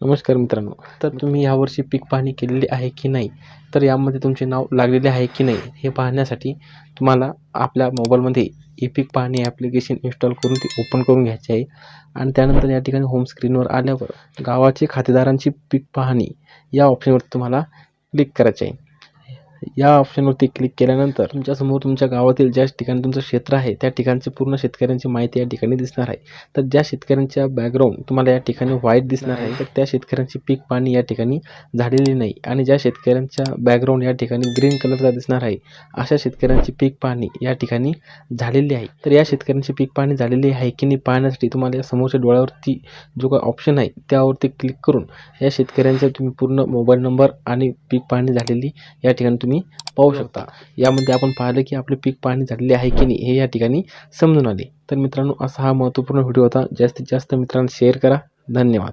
नमस्कार मित्रांनो. तर तुम्ही यावर्षी पीक पाहणी केलेली आहे की नाही? तर यामध्ये तुमचे नाव लागलेले आहे की नाही हे पाहण्यासाठी तुम्हाला आपल्या मोबाईलमध्ये ई पीक पाहणी ॲप्लिकेशन इन्स्टॉल करून ते ओपन करून घ्यायची आहे. आणि त्यानंतर या ठिकाणी होम स्क्रीनवर आल्यावर गावाचे खातेदारांची पीक पाहणी या ऑप्शनवर तुम्हाला क्लिक करायचे आहे. या ऑप्शनवरती क्लिक केल्यानंतर तुमच्यासमोर तुमच्या गावातील ज्या ठिकाणी तुमचं क्षेत्र आहे त्या ठिकाणचे पूर्ण शेतकऱ्यांची माहिती या ठिकाणी दिसणार आहे. तर ज्या शेतकऱ्यांच्या बॅकग्राऊंड तुम्हाला या ठिकाणी व्हाईट दिसणार आहे तर त्या शेतकऱ्यांची पीक पाणी या ठिकाणी झालेली नाही. आणि ज्या शेतकऱ्यांच्या बॅकग्राऊंड या ठिकाणी ग्रीन कलरचा दिसणार आहे अशा शेतकऱ्यांची पीक पाणी या ठिकाणी झालेली आहे. तर या शेतकऱ्यांची पीक पाणी झालेली आहे की नाही पाहण्यासाठी तुम्हाला या समोरच्या डोळ्यावरती जो काही ऑप्शन आहे त्यावरती क्लिक करून या शेतकऱ्यांचा तुम्ही पूर्ण मोबाईल नंबर आणि पीक पाणी झालेली या ठिकाणी तुम्ही पाहू शकता. यामध्ये आपण पाहिलं की आपले पीक पाणी झालेले आहे की नाही हे या ठिकाणी समजून आले. तर मित्रांनो असा हा महत्त्वपूर्ण व्हिडिओ होता. जास्तीत जास्त मित्रांना शेअर करा. धन्यवाद.